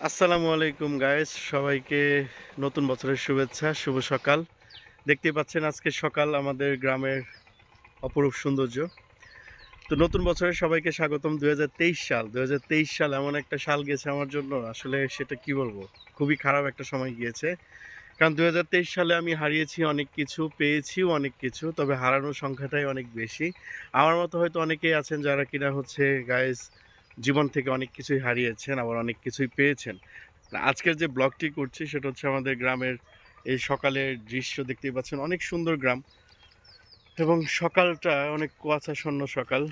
আসসালামু আলাইকুম গায়েস সবাইকে নতুন বছরের শুভেচ্ছা, শুভ সকাল। দেখতেই পাচ্ছেন, আজকে সকাল আমাদের গ্রামের অপরূপ সৌন্দর্য। তো নতুন বছরে সবাইকে স্বাগতম। দু হাজার তেইশ সাল দু হাজার তেইশ সাল এমন একটা সাল গেছে আমার জন্য। আসলে সেটা কি বলব? খুবই খারাপ একটা সময় গিয়েছে। কারণ দু হাজার তেইশ সালে আমি হারিয়েছি অনেক কিছু, পেয়েছিও অনেক কিছু, তবে হারানোর সংখ্যাটাই অনেক বেশি। আমার মতো হয়তো অনেকেই আছেন যারা কিনা হচ্ছে গায়েস জীবন থেকে অনেক কিছুই হারিয়েছেন, আবার অনেক কিছুই পেয়েছেন। আজকের যে ব্লগটি করছি সেটা হচ্ছে আমাদের গ্রামের এই সকালের দৃশ্য দেখতেই পাচ্ছেন, অনেক সুন্দর গ্রাম। এবং সকালটা অনেক কুয়াশাশূন্য সকাল।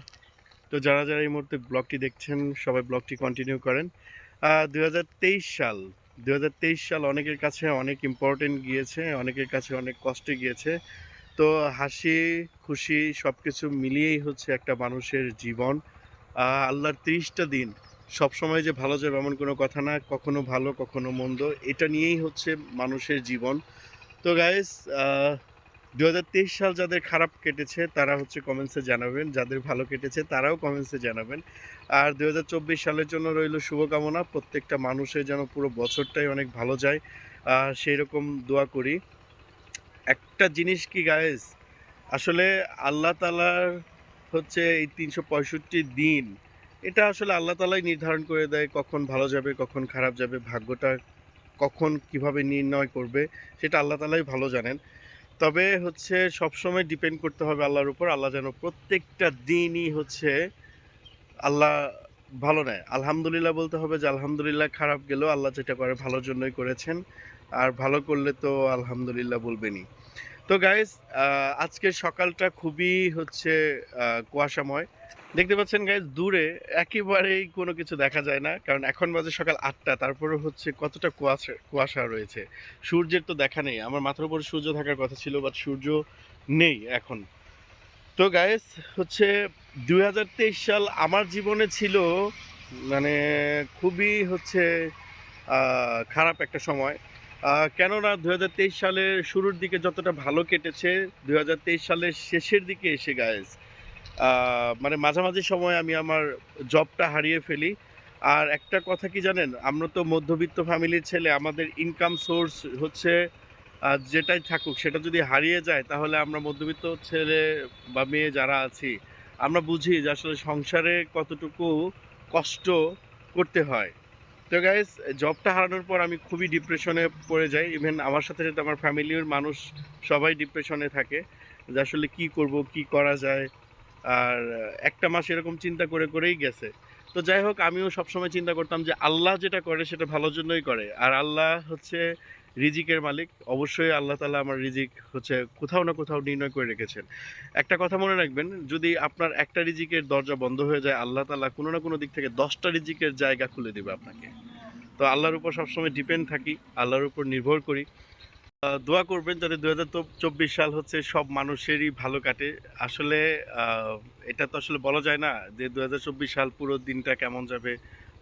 তো যারা যারা এই মুহূর্তে ব্লগটি দেখছেন, সবাই ব্লগটি কন্টিনিউ করেন। দু হাজার তেইশ সাল দু হাজার তেইশ সাল অনেকের কাছে অনেক ইম্পর্টেন্ট গিয়েছে, অনেকের কাছে অনেক কষ্টে গিয়েছে। তো হাসি, খুশি সব কিছু মিলিয়েই হচ্ছে একটা মানুষের জীবন। আল্লাহর তিরিশটা দিন সবসময় যে ভালো যাবে এমন কোনো কথা না, কখনো ভালো, কখনো মন্দ, এটা নিয়েই হচ্ছে মানুষের জীবন। তো গাইস দু হাজার তেইশ সাল যাদের খারাপ কেটেছে, তারা হচ্ছে কমেন্টসে জানাবেন। যাদের ভালো কেটেছে, তারাও কমেন্টসে জানাবেন। আর দু হাজার চব্বিশ সালের জন্য রইল শুভকামনা, প্রত্যেকটা মানুষের যেন পুরো বছরটাই অনেক ভালো যায়। সেই রকম দোয়া করি। একটা জিনিস কি গায়েস আসলে আল্লাহ তালার হচ্ছে এই তিনশো পঁয়ষট্টি দিন, এটা আসলে আল্লাহ তালাই নির্ধারণ করে দেয় কখন ভালো যাবে, কখন খারাপ যাবে, ভাগ্যটা কখন কীভাবে নির্ণয় করবে, সেটা আল্লাহ তালাই ভালো জানেন। তবে হচ্ছে সবসময় ডিপেন্ড করতে হবে আল্লাহর উপর, আল্লাহ যেন প্রত্যেকটা দিনই হচ্ছে আল্লাহ ভালো নেয়। আলহামদুলিল্লাহ বলতে হবে যে আলহামদুলিল্লাহ খারাপ গেলেও আল্লাহ যেটা করে ভালোর জন্যই করেছেন, আর ভালো করলে তো আলহামদুলিল্লাহ বলবেনই। তো গাইস আজকের সকালটা খুবই হচ্ছে কুয়াশাময়। দেখতে পাচ্ছেন গাইস দূরে একেবারেই কোনো কিছু দেখা যায় না, কারণ এখন বাজে সকাল আটটা, তারপরে হচ্ছে কতটা কুয়াশা কুয়াশা রয়েছে। সূর্যের তো দেখা নেই, আমার মাথার উপর সূর্য থাকার কথা ছিল বাট সূর্য নেই এখন। তো গাইস হচ্ছে দু হাজার তেইশ সাল আমার জীবনে ছিল মানে খুবই হচ্ছে খারাপ একটা সময়। কেননা দু হাজার তেইশ সালের শুরুর দিকে যতটা ভালো কেটেছে দু হাজার তেইশ সালের শেষের দিকে এসে গায়েস মানে মাঝামাঝি সময় আমি আমার জবটা হারিয়ে ফেলি। আর একটা কথা কি জানেন, আমরা তো মধ্যবিত্ত ফ্যামিলির ছেলে, আমাদের ইনকাম সোর্স হচ্ছে যেটাই থাকুক, সেটা যদি হারিয়ে যায়, তাহলে আমরা মধ্যবিত্ত ছেলে বা মেয়ে যারা আছি, আমরা বুঝি যে আসলে সংসারে কতটুকু কষ্ট করতে হয়। তো গাইজ জবটা হারানোর পর আমি খুবই ডিপ্রেশনে পড়ে যাই। ইভেন আমার সাথে সাথে আমার ফ্যামিলির মানুষ সবাই ডিপ্রেশনে থাকে যে আসলে কি করব, কি করা যায়। আর একটা মাস এরকম চিন্তা করে করেই গেছে। তো যাই হোক, আমিও সবসময় চিন্তা করতাম যে আল্লাহ যেটা করে সেটা ভালোর জন্যই করে। আর আল্লাহ হচ্ছে রিজিকের মালিক। অবশ্যই আল্লাহ তালা আমার রিজিক হচ্ছে কোথাও না কোথাও নির্ণয় করে রেখেছেন। একটা কথা মনে রাখবেন, যদি আপনার একটা রিজিকের দরজা বন্ধ হয়ে যায়, আল্লাহ তালা কোনো না কোনো দিক থেকে দশটা রিজিকের জায়গা খুলে দেবে আপনাকে। তো আল্লাহর উপর সবসময় ডিপেন্ড থাকি, আল্লাহর উপর নির্ভর করি। দোয়া করবেন যাতে দু চব্বিশ সাল হচ্ছে সব মানুষেরই ভালো কাটে। আসলে এটা তো আসলে বলা যায় না যে দু হাজার চব্বিশ সাল পুরো দিনটা কেমন যাবে,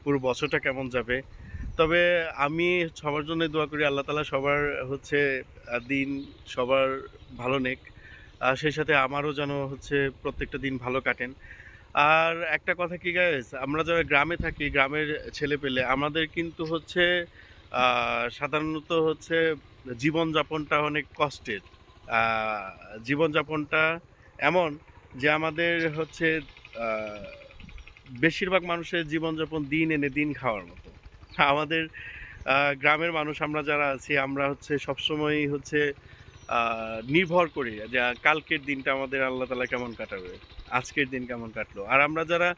পুরো বছরটা কেমন যাবে। তবে আমি সবার জন্য দোয়া করি, আল্লাহ তালা সবার হচ্ছে দিন সবার ভালো নেক। সেই সাথে আমারও যেন হচ্ছে প্রত্যেকটা দিন ভালো কাটেন। আর একটা কথা কি গাইস আমরা যারা গ্রামে থাকি, গ্রামের ছেলে পেলে, আমাদের কিন্তু হচ্ছে সাধারণত হচ্ছে জীবনযাপনটা অনেক কষ্টের। জীবনযাপনটা এমন যে আমাদের হচ্ছে বেশিরভাগ মানুষের জীবনযাপন দিন এনে দিন খাওয়ার মতো। আমাদের গ্রামের মানুষ আমরা যারা আছি, আমরা হচ্ছে সবসময়ই হচ্ছে নির্ভর করি যে কালকের দিনটা আমাদের আল্লাহ তালা কেমন কাটাবে, আজকের দিন কেমন কাটলো। আর আমরা যারা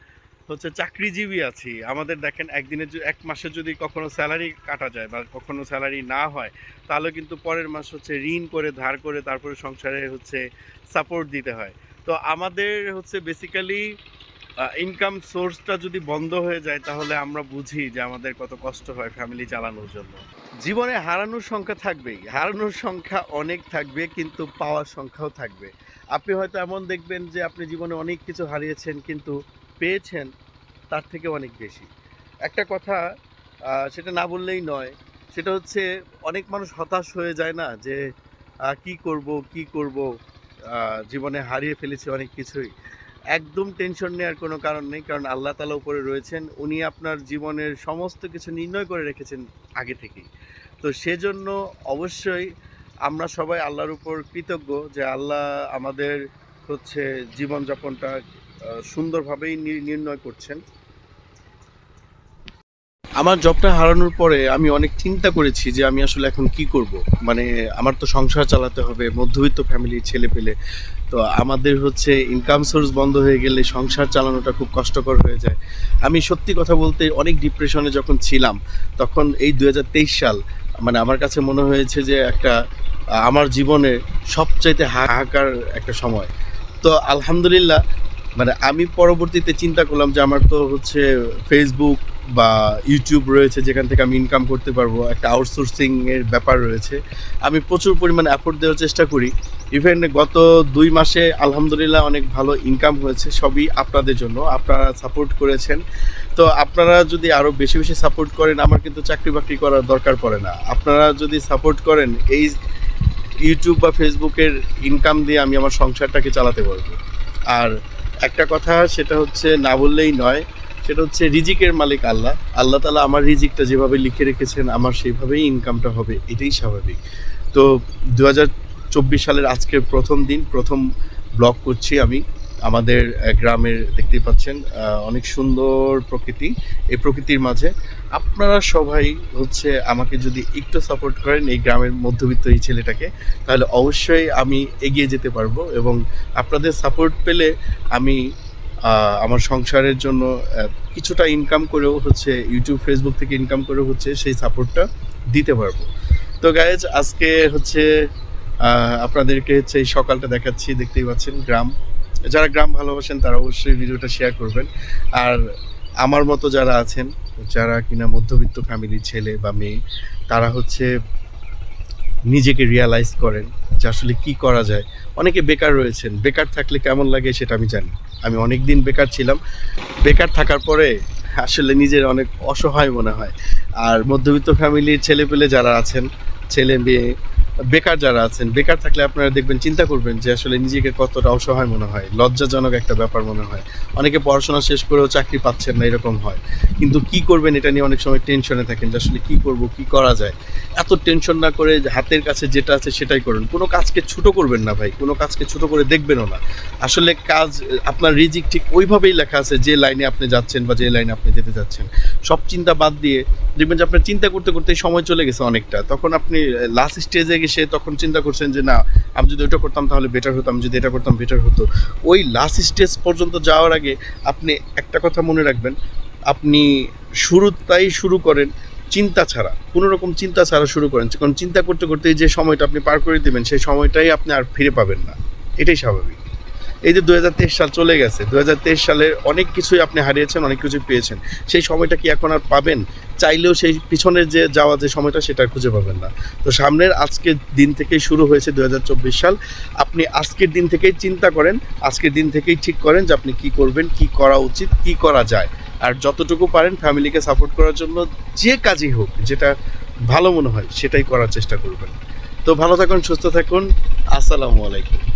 হচ্ছে চাকরিজীবী আছি, আমাদের দেখেন একদিনের য- এক মাসে যদি কখনো স্যালারি কাটা যায় বা কখনো স্যালারি না হয়, তাহলে কিন্তু পরের মাস হচ্ছে ঋণ করে, ধার করে তারপরে সংসারে হচ্ছে সাপোর্ট দিতে হয়। তো আমাদের হচ্ছে বেসিক্যালি ইনকাম সোর্সটা যদি বন্ধ হয়ে যায়, তাহলে আমরা বুঝি যে আমাদের কত কষ্ট হয় ফ্যামিলি চালানোর জন্য। জীবনে হারানোর সংখ্যা থাকবেই। হারানোর সংখ্যা অনেক থাকবে, কিন্তু পাওয়ার সংখ্যাও থাকবে। আপনি হয়তো এমন দেখবেন যে আপনি জীবনে অনেক কিছু হারিয়েছেন, কিন্তু পেয়েছেন তার থেকে অনেক বেশি। একটা কথা সেটা না বললেই নয়, সেটা হচ্ছে অনেক মানুষ হতাশ হয়ে যায় না যে কি করব কি করব? জীবনে হারিয়ে ফেলেছি অনেক কিছুই। একদম টেনশন নেওয়ার কোনো কারণ নেই, কারণ আল্লাহ তালা উপরে রয়েছেন। উনি আপনার জীবনের সমস্ত কিছু নির্ণয় করে রেখেছেন আগে থেকেই। তো সেজন্য অবশ্যই আমরা সবাই আল্লাহর উপর কৃতজ্ঞ যে আল্লাহ আমাদের হচ্ছে জীবনযাপনটা সুন্দরভাবেই নির্ণয় করছেন। আমার জবটা হারানোর পরে আমি অনেক চিন্তা করেছি যে আমি আসলে এখন কি করব। মানে আমার তো সংসার চালাতে হবে, মধ্যবিত্ত ফ্যামিলির ছেলে পেলে। তো আমাদের হচ্ছে ইনকাম সোর্স বন্ধ হয়ে গেলে সংসার চালানোটা খুব কষ্টকর হয়ে যায়। আমি সত্যি কথা বলতে অনেক ডিপ্রেশনে যখন ছিলাম, তখন এই দু হাজার তেইশ সাল মানে আমার কাছে মনে হয়েছে যে একটা, আমার জীবনে সবচাইতে হাহাকার একটা সময়। তো আলহামদুলিল্লাহ মানে আমি পরবর্তীতে চিন্তা করলাম যে আমার তো হচ্ছে ফেসবুক বা ইউটিউব রয়েছে, যেখান থেকে আমি ইনকাম করতে পারব, একটা আউটসোর্সিং এর ব্যাপার রয়েছে। আমি প্রচুর পরিমাণে অ্যাফোর্ড দেওয়ার চেষ্টা করি। ইভেন গত দুই মাসে আলহামদুলিল্লাহ অনেক ভালো ইনকাম হয়েছে, সবই আপনাদের জন্য। আপনারা সাপোর্ট করেছেন। তো আপনারা যদি আরও বেশি বেশি সাপোর্ট করেন, আমার কিন্তু চাকরি বাকরি করার দরকার পড়ে না। আপনারা যদি সাপোর্ট করেন, এই ইউটিউব বা ফেসবুকের ইনকাম দিয়ে আমি আমার সংসারটাকে চালাতে পারব। আর একটা কথা, সেটা হচ্ছে না বললেই নয় সেটা হচ্ছে রিজিকের মালিক আল্লাহ। আল্লাহ তালা আমার রিজিকটা যেভাবে লিখে রেখেছেন, আমার সেইভাবেই ইনকামটা হবে, এটাই স্বাভাবিক। তো দু চব্বিশ সালের আজকের প্রথম দিন, প্রথম ব্লগ করছি আমি। আমাদের গ্রামের দেখতেই পাচ্ছেন অনেক সুন্দর প্রকৃতি এই প্রকৃতির মাঝে। আপনারা সবাই হচ্ছে আমাকে যদি একটু সাপোর্ট করেন এই গ্রামের মধ্যবিত্ত এই ছেলেটাকে, তাহলে অবশ্যই আমি এগিয়ে যেতে পারব এবং আপনাদের সাপোর্ট পেলে আমি আমার সংসারের জন্য কিছুটা ইনকাম করেও হচ্ছে ইউটিউব ফেসবুক থেকে ইনকাম করেও হচ্ছে সেই সাপোর্টটা দিতে পারব। তো গায়েজ আজকে হচ্ছে আপনাদেরকে হচ্ছে এই সকালটা দেখাচ্ছি, দেখতেই পাচ্ছেন গ্রাম। যারা গ্রাম ভালোবাসেন, তারা অবশ্যই ভিডিওটা শেয়ার করবেন। আর আমার মতো যারা আছেন, যারা কিনা মধ্যবিত্ত ফ্যামিলির ছেলে বা মেয়ে, তারা হচ্ছে নিজেকে রিয়ালাইজ করেন। যে আসলে কি করা যায়। অনেকে বেকার রয়েছেন। বেকার থাকলে কেমন লাগে সেটা আমি জানি। আমি অনেক দিন বেকার ছিলাম। বেকার থাকার পরে আসলে নিজের অনেক অসহায় মনে হয়। আর মধ্যবিত্ত ফ্যামিলির ছেলে পেলে যারা আছেন, ছেলে, মেয়ে বেকার যারা আছেন, বেকার থাকলে আপনারা দেখবেন, চিন্তা করবেন যে আসলে নিজেকে কতটা অসহায় মনে হয়, লজ্জাজনক একটা ব্যাপার মনে হয়। অনেকে পড়াশোনা শেষ করেও চাকরি পাচ্ছেন না, এরকম হয়। কিন্তু কি করবেন এটা নিয়ে অনেক সময় টেনশনে থাকেন যে আসলে কি করব, কি করা যায়? এত টেনশন না করে হাতের কাছে যেটা আছে সেটাই করুন। কোনো কাজকে ছোট করবেন না ভাই, কোনো কাজকে ছোট করে দেখবেনও না। আসলে কাজ, আপনার রিজিক ঠিক ওইভাবেই লেখা আছে যে লাইনে আপনি যাচ্ছেন বা যে লাইনে আপনি যেতে যাচ্ছেন। সব চিন্তা বাদ দিয়ে দেখবেন যে আপনার চিন্তা করতে করতে সময় চলে গেছে অনেকটা। তখন আপনি লাস্ট স্টেজে গেছে তখন চিন্তা করছেন যে, না, আমি যদি ওইটা করতাম তাহলে বেটার হতো, আমি যদি এটা করতাম বেটার হতো। ওই লাস্ট স্টেজ পর্যন্ত যাওয়ার আগে আপনি একটা কথা মনে রাখবেন, আপনি শুরুটাই শুরু করেন চিন্তা ছাড়া, কোনো রকম চিন্তা ছাড়া শুরু করেন। কারণ চিন্তা করতে করতে যে সময়টা আপনি পার করে দেবেন, সেই সময়টাই আপনি আর ফিরে পাবেন না। এটাই স্বাভাবিক। এই যে দু হাজার তেইশ সাল চলে গেছে দু সালের অনেক কিছুই আপনি হারিয়েছেন, অনেক কিছুই পেয়েছেন। সেই সময়টা কি এখন আর পাবেন? চাইলেও সেই পিছনের যে যাওয়া যে সময়টা সেটা খুঁজে পাবেন না। তো সামনের আজকের দিন থেকেই শুরু হয়েছে দু হাজার চব্বিশ সাল। আপনি আজকের দিন থেকেই চিন্তা করেন, আজকের দিন থেকেই ঠিক করেন যে আপনি কি করবেন, কি করা উচিত, কি করা যায়। আর যতটুকু পারেন ফ্যামিলিকে সাপোর্ট করার জন্য যে কাজই হোক, যেটা ভালো মনে হয় সেটাই করার চেষ্টা করবেন। তো ভালো থাকুন, সুস্থ থাকুন। আসসালামু আলাইকুম।